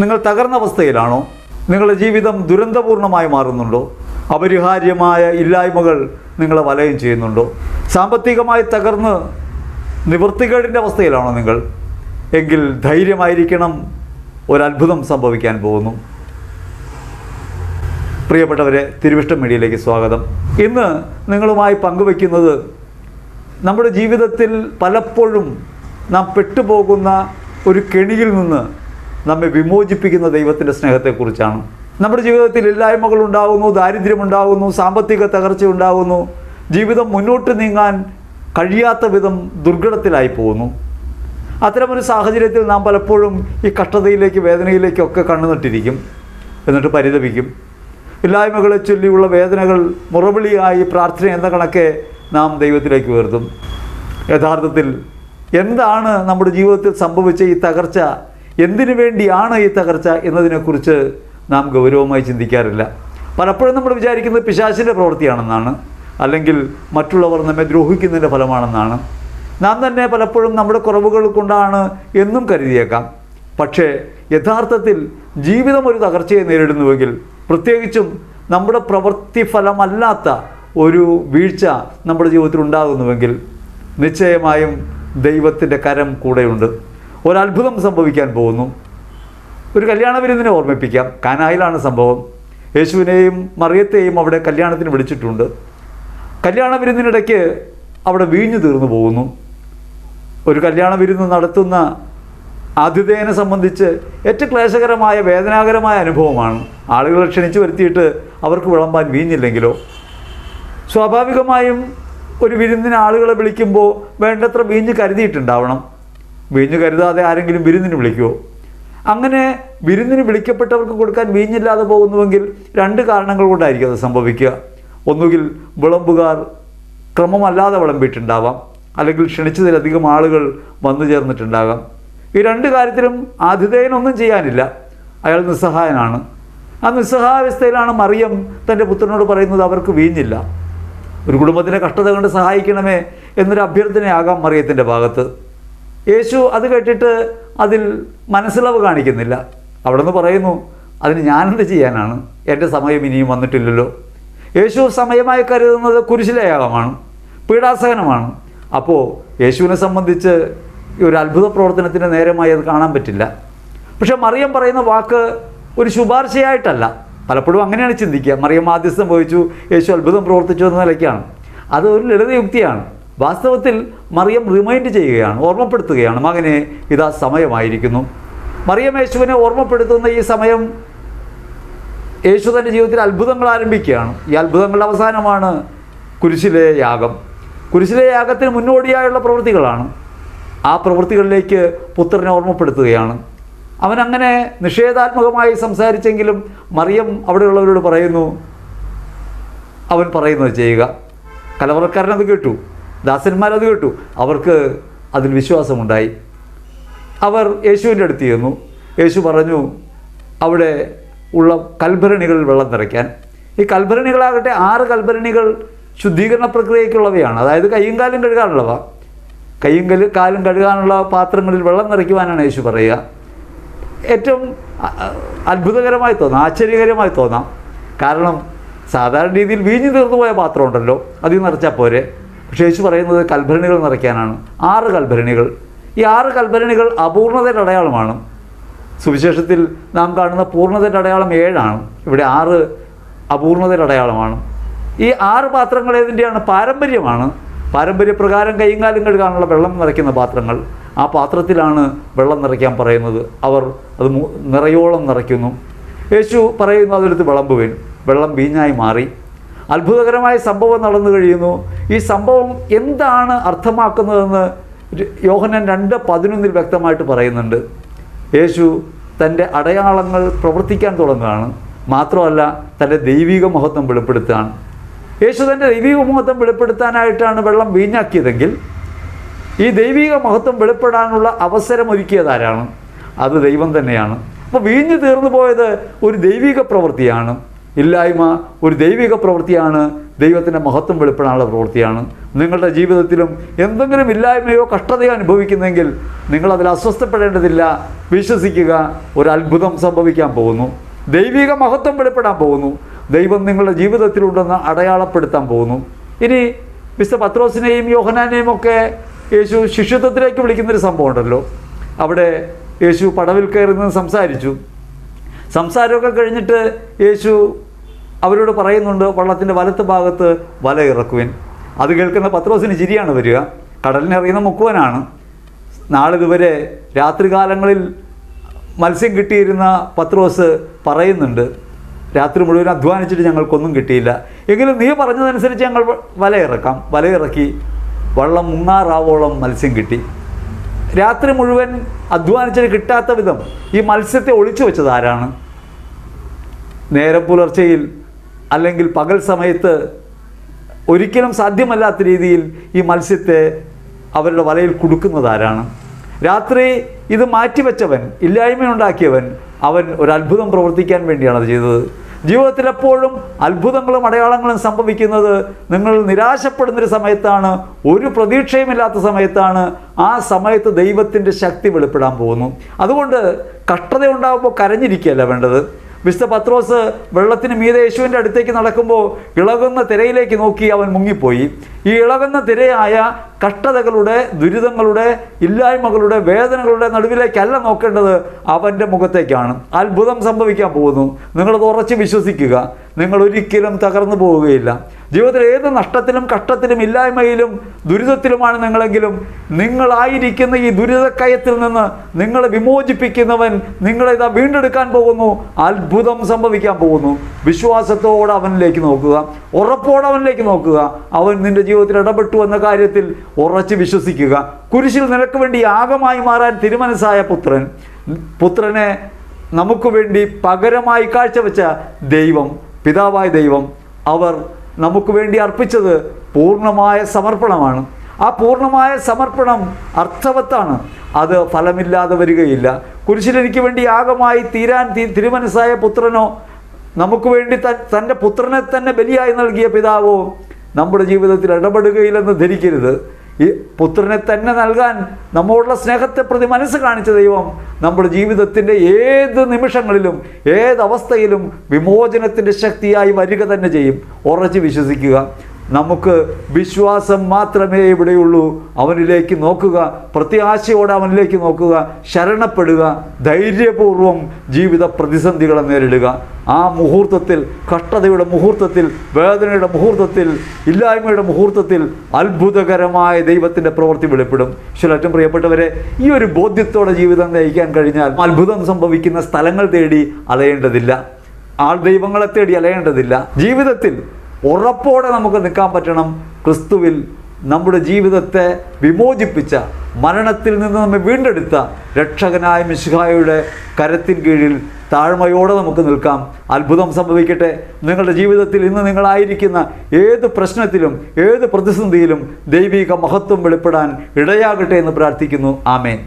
നിങ്ങൾ തകർന്ന അവസ്ഥയിലാണോ? നിങ്ങളുടെ ജീവിതം ദുരന്തപൂർണമായി മാറുന്നുണ്ടോ? അപരിഹാര്യമായ ഇല്ലായ്മകൾ നിങ്ങളെ വലയം ചെയ്യുന്നുണ്ടോ? സാമ്പത്തികമായി തകർന്ന് നിവൃത്തികേടിന്റെ അവസ്ഥയിലാണോ നിങ്ങൾ? എങ്കിൽ ധൈര്യമായിരിക്കണം ഒരത്ഭുതം സംഭവിക്കാൻ പോകുന്നു. പ്രിയപ്പെട്ടവരെ തിരുവിഷ്ടം മീഡിയയിലേക്ക് സ്വാഗതം. ഇന്ന് നിങ്ങളുമായി പങ്കുവയ്ക്കുന്നത് നമ്മുടെ ജീവിതത്തിൽ പലപ്പോഴും നാം പെട്ടുപോകുന്ന ഒരു കെണിയിൽ നിന്ന് നമ്മെ വിമോചിപ്പിക്കുന്ന ദൈവത്തിന്റെ സ്നേഹത്തെക്കുറിച്ചാണ്. നമ്മുടെ ജീവിതത്തിൽ ഇല്ലായ്മകൾ ഉണ്ടാകുന്നു ദാരിദ്ര്യമുണ്ടാകുന്നു സാമ്പത്തിക തകർച്ച ഉണ്ടാകുന്നു. ജീവിതം മുന്നോട്ട് നീങ്ങാൻ കഴിയാത്ത വിധം ദുർഘടത്തിലായി പോകുന്നു. അത്തരമൊരു സാഹചര്യത്തിൽ നാം പലപ്പോഴും ഈ കഷ്ടതയിലേക്ക് വേദനയിലേക്കൊക്കെ കണ്ണുനട്ടിരിക്കും. എന്നിട്ട് പരിതപിക്കും. ഇല്ലായ്മകളെ ചൊല്ലിയുള്ള വേദനകൾ മുറവിളിയായി പ്രാർത്ഥന എന്ന കണക്കെ നാം ദൈവത്തിലേക്ക് ഉയർത്തും. യഥാർത്ഥത്തിൽ എന്താണ് നമ്മുടെ ജീവിതത്തിൽ സംഭവിച്ച ഈ തകർച്ച? എന്തിനു വേണ്ടിയാണ് ഈ തകർച്ച എന്നതിനെക്കുറിച്ച് നാം ഗൗരവമായി ചിന്തിക്കാറില്ല. പലപ്പോഴും നമ്മൾ വിചാരിക്കുന്നത് പിശാചിന്റെ പ്രവൃത്തിയാണെന്നാണ് അല്ലെങ്കിൽ മറ്റുള്ളവർ നമ്മെ ദ്രോഹിക്കുന്നതിന്റെ ഫലമാണെന്നാണ്. നാം തന്നെ പലപ്പോഴും നമ്മുടെ കുറവുകൾ കൊണ്ടാണ് എന്നും കരുതിയേക്കാം. പക്ഷേ യഥാർത്ഥത്തിൽ ജീവിതം ഒരു തകർച്ചയെ നേരിടുന്നുവെങ്കിൽ പ്രത്യേകിച്ചും നമ്മുടെ പ്രവൃത്തി ഫലമല്ലാത്ത ഒരു വീഴ്ച നമ്മുടെ ജീവിതത്തിൽ ഉണ്ടാകുന്നുവെങ്കിൽ നിശ്ചയമായും ദൈവത്തിന്റെ കരം കൂടെയുണ്ട്. ഒരത്ഭുതം സംഭവിക്കാൻ പോകുന്നു. ഒരു കല്യാണ വിരുന്നിനെ ഓർമ്മിപ്പിക്കാം. കാനായിലാണ് സംഭവം. യേശുവിനെയും മറിയത്തെയും അവിടെ കല്യാണത്തിന് വിളിച്ചിട്ടുണ്ട്. കല്യാണ വിരുന്നിനിടയ്ക്ക് അവിടെ വീഞ്ഞു തീർന്നു പോകുന്നു. ഒരു കല്യാണ വിരുന്ന് നടത്തുന്ന ആതിഥേയനെ സംബന്ധിച്ച് ഏറ്റവും ക്ലേശകരമായ വേദനാകരമായ അനുഭവമാണ്. ആളുകളെ ക്ഷണിച്ചു വരുത്തിയിട്ട് അവർക്ക് വിളമ്പാൻ വീഞ്ഞില്ലെങ്കിലോ. സ്വാഭാവികമായും ഒരു വിരുന്നിന് ആളുകളെ വിളിക്കുമ്പോൾ വേണ്ടത്ര വീഞ്ഞ് കരുതിയിട്ടുണ്ടാവണം. വീഞ്ഞ് കരുതാതെ ആരെങ്കിലും വിരുന്നിന് വിളിക്കുമോ അങ്ങനെ വിരുന്നിന് വിളിക്കപ്പെട്ടവർക്ക് കൊടുക്കാൻ വീഞ്ഞില്ലാതെ പോകുന്നുവെങ്കിൽ രണ്ട് കാരണങ്ങൾ കൊണ്ടായിരിക്കും അത് സംഭവിക്കുക. ഒന്നുകിൽ വിളമ്പുകാർ ക്രമമല്ലാതെ വിളമ്പിയിട്ടുണ്ടാവാം അല്ലെങ്കിൽ ക്ഷണിച്ചതിലധികം ആളുകൾ വന്നു ചേർന്നിട്ടുണ്ടാകാം. ഈ രണ്ട് കാര്യത്തിലും ആതിഥേയനൊന്നും ചെയ്യാനില്ല. അയാൾ നിസ്സഹായനാണ്. ആ നിസ്സഹായാവസ്ഥയിലാണ് മറിയം തന്റെ പുത്രനോട് പറയുന്നത് അവർക്ക് വീഞ്ഞില്ല. ഒരു കുടുംബത്തിന്റെ കഷ്ടത കണ്ട് സഹായിക്കണമേ എന്നൊരു അഭ്യർത്ഥനയാകാം മറിയത്തിന്റെ ഭാഗത്ത്. യേശു അത് കേട്ടിട്ട് അതിൽ മനസ്സിളവ് കാണിക്കുന്നില്ല. അവിടെ നിന്ന് പറയുന്നു അതിന് ഞാനെന്ത് ചെയ്യാനാണ്? എന്റെ സമയം ഇനിയും വന്നിട്ടില്ലല്ലോ. യേശു സമയമായി കരുതുന്നത് കുരിശിലെ യാഗമാണ് പീഡാസഹനമാണ്. അപ്പോൾ യേശുവിനെ സംബന്ധിച്ച് ഒരു അത്ഭുത പ്രവർത്തനത്തിന്റെ നേരമായി അത് കാണാൻ പറ്റില്ല. പക്ഷേ മറിയം പറയുന്ന വാക്ക് ഒരു ശുപാർശയായിട്ടല്ല. പലപ്പോഴും അങ്ങനെയാണ് ചിന്തിക്കുക. മറിയം മാധ്യസ്ഥം വഹിച്ചു യേശു അത്ഭുതം പ്രവർത്തിച്ചു എന്ന നിലയ്ക്കാണ്. അത് ഒരു ലളിതയുക്തിയാണ്. വാസ്തവത്തിൽ മറിയം റിമൈൻഡ് ചെയ്യുകയാണ് ഓർമ്മപ്പെടുത്തുകയാണ്. മകനെ ഇതാ സമയമായിരിക്കുന്നു. മറിയം യേശുവിനെ ഓർമ്മപ്പെടുത്തുന്ന ഈ സമയം യേശു തന്റെ ജീവിതത്തിൽ അത്ഭുതങ്ങൾ ആരംഭിക്കുകയാണ്. ഈ അത്ഭുതങ്ങളുടെ അവസാനമാണ് കുരിശിലെ യാഗം. കുരിശിലെ യാഗത്തിന് മുന്നോടിയായുള്ള പ്രവൃത്തികളാണ്. ആ പ്രവൃത്തികളിലേക്ക് പുത്രനെ ഓർമ്മപ്പെടുത്തുകയാണ്. അവൻ അങ്ങനെ നിഷേധാത്മകമായി സംസാരിച്ചെങ്കിലും മറിയം അവിടെയുള്ളവരോട് പറയുന്നു അവൻ പറയുന്നത് ചെയ്യുക. കലവറക്കാരനത് കേട്ടു. ദാസന്മാരത് കേട്ടു. അവർക്ക് അതിൽ വിശ്വാസമുണ്ടായി. അവർ യേശുവിന്റെ അടുത്ത് ചെന്നു. യേശു പറഞ്ഞു അവിടെ ഉള്ള കൽഭരണികളിൽ വെള്ളം നിറയ്ക്കാൻ. ഈ കൽഭരണികളാകട്ടെ ആറ് കൽഭരണികൾ ശുദ്ധീകരണ പ്രക്രിയയ്ക്കുള്ളവയാണ്. അതായത് കയ്യും കാലും കഴുകാനുള്ളവ. കയ്യും കൽ കാലും കഴുകാനുള്ള പാത്രങ്ങളിൽ വെള്ളം നിറയ്ക്കുവാനാണ് യേശു പറയുക. ഏറ്റവും അത്ഭുതകരമായി തോന്നാം ആശ്ചര്യകരമായി തോന്നാം. കാരണം സാധാരണ രീതിയിൽ വീഞ്ഞു തീർന്നു പോയ പാത്രം ഉണ്ടല്ലോ അതിൽ നിറച്ചാൽ പോരെ. പക്ഷേ യേശു പറയുന്നത് കൽഭരണികൾ നിറയ്ക്കാനാണ്. ആറ് കൽഭരണികൾ. ഈ ആറ് കൽഭരണികൾ അപൂർണതയുടെ അടയാളമാണ്. സുവിശേഷത്തിൽ നാം കാണുന്ന പൂർണതയുടെ അടയാളം ഏഴാണ്. ഇവിടെ ആറ് അപൂർണതയുടെ അടയാളമാണ്. ഈ ആറ് പാത്രങ്ങൾ ഏതിന്റെയാണ് പാരമ്പര്യമാണ്. പാരമ്പര്യപ്രകാരം കൈയും കാലും കഴുകാനുള്ള വെള്ളം നിറയ്ക്കുന്ന പാത്രങ്ങൾ. ആ പാത്രത്തിലാണ് വെള്ളം നിറയ്ക്കാൻ പറയുന്നത്. അവർ അത് നിറയോളം നിറയ്ക്കുന്നു. യേശു പറയുന്നു അതെടുത്ത് വിളമ്പുവിൻ. വെള്ളം വീഞ്ഞായി മാറി. അത്ഭുതകരമായ സംഭവം നടന്നു കഴിയുന്നു. ഈ സംഭവം എന്താണ് അർത്ഥമാക്കുന്നതെന്ന് യോഹനൻ രണ്ട് പതിനൊന്നിൽ വ്യക്തമായിട്ട് പറയുന്നുണ്ട്. യേശു തന്റെ അടയാളങ്ങൾ പ്രവർത്തിക്കാൻ തുടങ്ങുകയാണ്. മാത്രമല്ല തന്റെ ദൈവിക മഹത്വം വെളിപ്പെടുത്തുകയാണ്. യേശു തന്റെ ദൈവിക മഹത്വം വെളിപ്പെടുത്താനായിട്ടാണ് വെള്ളം വീഞ്ഞാക്കിയതെങ്കിൽ ഈ ദൈവിക മഹത്വം വെളിപ്പെടാനുള്ള അവസരം ഒരുക്കിയത് ആരാണ്? അത് ദൈവം തന്നെയാണ്. അപ്പോൾ വീഞ്ഞു തീർന്നു പോയത് ഒരു ദൈവിക പ്രവൃത്തിയാണ്. ഇല്ലായ്മ ഒരു ദൈവിക പ്രവൃത്തിയാണ്. ദൈവത്തിന്റെ മഹത്വം വെളിപ്പെടാനുള്ള പ്രവൃത്തിയാണ്. നിങ്ങളുടെ ജീവിതത്തിലും എന്തെങ്കിലും ഇല്ലായ്മയോ കഷ്ടതയോ അനുഭവിക്കുന്നെങ്കിൽ നിങ്ങളതിൽ അസ്വസ്ഥപ്പെടേണ്ടതില്ല. വിശ്വസിക്കുക ഒരു അത്ഭുതം സംഭവിക്കാൻ പോകുന്നു. ദൈവിക മഹത്വം വെളിപ്പെടാൻ പോകുന്നു. ദൈവം നിങ്ങളുടെ ജീവിതത്തിലുണ്ടെന്ന് അടയാളപ്പെടുത്താൻ പോകുന്നു. ഇനി വിശുദ്ധ പത്രോസിനെയും യോഹനാനെയും ഒക്കെ യേശു ശിഷ്യത്വത്തിലേക്ക് വിളിക്കുന്നൊരു സംഭവം ഉണ്ടല്ലോ. അവിടെ യേശു പടവിൽ കയറി നിന്ന് സംസാരിച്ചു. സംസാരമൊക്കെ കഴിഞ്ഞിട്ട് യേശു അവരോട് പറയുന്നുണ്ട് വള്ളത്തിന്റെ വലത്ത് ഭാഗത്ത് വല ഇറക്കുവിൻ. അത് കേൾക്കുന്ന പത്രോസിന് ചിരിയാണ് വരിക. കടലിനെറിയുന്ന മുക്കുവനാണ്. നാളിതുവരെ രാത്രികാലങ്ങളിൽ മത്സ്യം കിട്ടിയിരുന്ന പത്രോസ് പറയുന്നുണ്ട് രാത്രി മുഴുവൻ അധ്വാനിച്ചിട്ട് ഞങ്ങൾക്കൊന്നും കിട്ടിയില്ല. എങ്കിലും നീ പറഞ്ഞതനുസരിച്ച് ഞങ്ങൾ വല ഇറക്കാം. വല ഇറക്കി വള്ളം മുങ്ങാറാവോളം മത്സ്യം കിട്ടി. രാത്രി മുഴുവൻ അധ്വാനിച്ചിട്ട് കിട്ടാത്ത വിധം ഈ മത്സ്യത്തെ ഒളിച്ചു വെച്ചത് ആരാണ്? നേരം പുലർച്ചയിൽ അല്ലെങ്കിൽ പകൽ സമയത്ത് ഒരിക്കലും സാധ്യമല്ലാത്ത രീതിയിൽ ഈ മത്സ്യത്തെ അവരുടെ വലയിൽ കുടുക്കുന്നത് ആരാണ്? രാത്രി ഇത് മാറ്റിവെച്ചവൻ ഇല്ലായ്മയുണ്ടാക്കിയവൻ അവൻ ഒരു അത്ഭുതം പ്രവർത്തിക്കാൻ വേണ്ടിയാണ് അത് ചെയ്തത്. ജീവിതത്തിൽ എപ്പോഴും അത്ഭുതങ്ങളും അടയാളങ്ങളും സംഭവിക്കുന്നത് നിങ്ങൾ നിരാശപ്പെടുന്നൊരു സമയത്താണ് ഒരു പ്രതീക്ഷയുമില്ലാത്ത സമയത്താണ് ആ സമയത്ത് ദൈവത്തിന്റെ ശക്തി വെളിപ്പെടാൻ പോകുന്നു. അതുകൊണ്ട് കഷ്ടത ഉണ്ടാകുമ്പോൾ കരഞ്ഞിരിക്കുകയല്ല വേണ്ടത്. വിശുദ്ധ പത്രോസ് വെള്ളത്തിന് മീതെ യേശുവിന്റെ അടുത്തേക്ക് നടക്കുമ്പോൾ ഇളകുന്ന തിരയിലേക്ക് നോക്കി അവൻ മുങ്ങിപ്പോയി. ഈ ഇളകുന്ന തിരയായ കഷ്ടതകളുടെ ദുരിതങ്ങളുടെ ഇല്ലായ്മകളുടെ വേദനകളുടെ നടുവിലേക്കല്ല നോക്കേണ്ടത് അവന്റെ മുഖത്തേക്കാണ്. അത്ഭുതം സംഭവിക്കാൻ പോകുന്നു. നിങ്ങളത് ഉറച്ച് വിശ്വസിക്കുക. നിങ്ങൾ ഒരിക്കലും തകർന്നു പോവുകയില്ല. ജീവിതത്തിൽ ഏത് നഷ്ടത്തിലും കഷ്ടത്തിലും ഇല്ലായ്മയിലും ദുരിതത്തിലുമാണ് നിങ്ങളെങ്കിലും. നിങ്ങളായിരിക്കുന്ന ഈ ദുരിതക്കയത്തിൽ നിന്ന് നിങ്ങളെ വിമോചിപ്പിക്കുന്നവൻ നിങ്ങളെ ഇതാ വീണ്ടെടുക്കാൻ പോകുന്നു. അത്ഭുതം സംഭവിക്കാൻ പോകുന്നു. വിശ്വാസത്തോടെ അവനിലേക്ക് നോക്കുക. ഉറപ്പോടെ അവനിലേക്ക് നോക്കുക. അവൻ നിന്റെ ജീവിതത്തിൽ ഇടപെട്ടു എന്ന കാര്യത്തിൽ ഉറച്ച് വിശ്വസിക്കുക. കുരിശിൽ നിനക്ക് വേണ്ടി യാഗമായി മാറാൻ തിരുമനസ്സായ പുത്രൻ. പുത്രനെ നമുക്ക് വേണ്ടി പകരമായി കാഴ്ചവെച്ച ദൈവം പിതാവായ ദൈവം അവർ നമുക്ക് വേണ്ടി അർപ്പിച്ചത് പൂർണമായ സമർപ്പണമാണ്. ആ പൂർണമായ സമർപ്പണം അർത്ഥവത്താണ്. അത് ഫലമില്ലാതെ വരികയില്ല. കുരിശിലെനിക്ക് വേണ്ടി യാഗമായി തീരാൻ തിരുമനസ്സായ പുത്രനോ നമുക്ക് വേണ്ടി തന്റെ പുത്രനെ തന്നെ ബലിയായി നൽകിയ പിതാവോ നമ്മുടെ ജീവിതത്തിൽ ഇടപെടുകയില്ലെന്ന് ധരിക്കരുത്. ഈ പുത്രനെ തന്നെ നൽകാൻ നമ്മോടുള്ള സ്നേഹത്തെ പ്രതി മനസ്സ് കാണിച്ച ദൈവം നമ്മുടെ ജീവിതത്തിന്റെ ഏത് നിമിഷങ്ങളിലും ഏതവസ്ഥയിലും വിമോചനത്തിന്റെ ശക്തിയായി വരിക തന്നെ ചെയ്യും. ഉറച്ച് വിശ്വസിക്കുക. നമുക്ക് വിശ്വാസം മാത്രമേ ഇവിടെയുള്ളൂ. അവനിലേക്ക് നോക്കുക പ്രത്യാശയോടെ അവനിലേക്ക് നോക്കുക ശരണപ്പെടുക ധൈര്യപൂർവം ജീവിത പ്രതിസന്ധികളെ നേരിടുക. ആ മുഹൂർത്തത്തിൽ കഷ്ടതയുടെ മുഹൂർത്തത്തിൽ വേദനയുടെ മുഹൂർത്തത്തിൽ ഇല്ലായ്മയുടെ മുഹൂർത്തത്തിൽ അത്ഭുതകരമായ ദൈവത്തിന്റെ പ്രവൃത്തി വെളിപ്പെടും. ഏറ്റവും പ്രിയപ്പെട്ടവരെ ഈ ഒരു ബോധ്യത്തോടെ ജീവിതം നയിക്കാൻ കഴിഞ്ഞാൽ അത്ഭുതം സംഭവിക്കുന്ന സ്ഥലങ്ങൾ തേടി അലയേണ്ടതില്ല. ആൾ ദൈവങ്ങളെ തേടി അലയേണ്ടതില്ല. ജീവിതത്തിൽ ഉറപ്പോടെ നമുക്ക് നിൽക്കാൻ പറ്റണം. ക്രിസ്തുവിൽ നമ്മുടെ ജീവിതത്തെ വിമോചിപ്പിച്ച മരണത്തിൽ നിന്ന് നമ്മെ വീണ്ടെടുത്ത രക്ഷകനായ മിശിഹായുടെ കരത്തിൻ കീഴിൽ താഴ്മയോടെ നമുക്ക് നിൽക്കാം. അത്ഭുതം സംഭവിക്കട്ടെ. നിങ്ങളുടെ ജീവിതത്തിൽ ഇന്ന് നിങ്ങളായിരിക്കുന്ന ഏത് പ്രശ്നത്തിലും ഏത് പ്രതിസന്ധിയിലും ദൈവിക മഹത്വം വെളിപ്പെടാൻ ഇടയാകട്ടെ എന്ന് പ്രാർത്ഥിക്കുന്നു. ആമേൻ.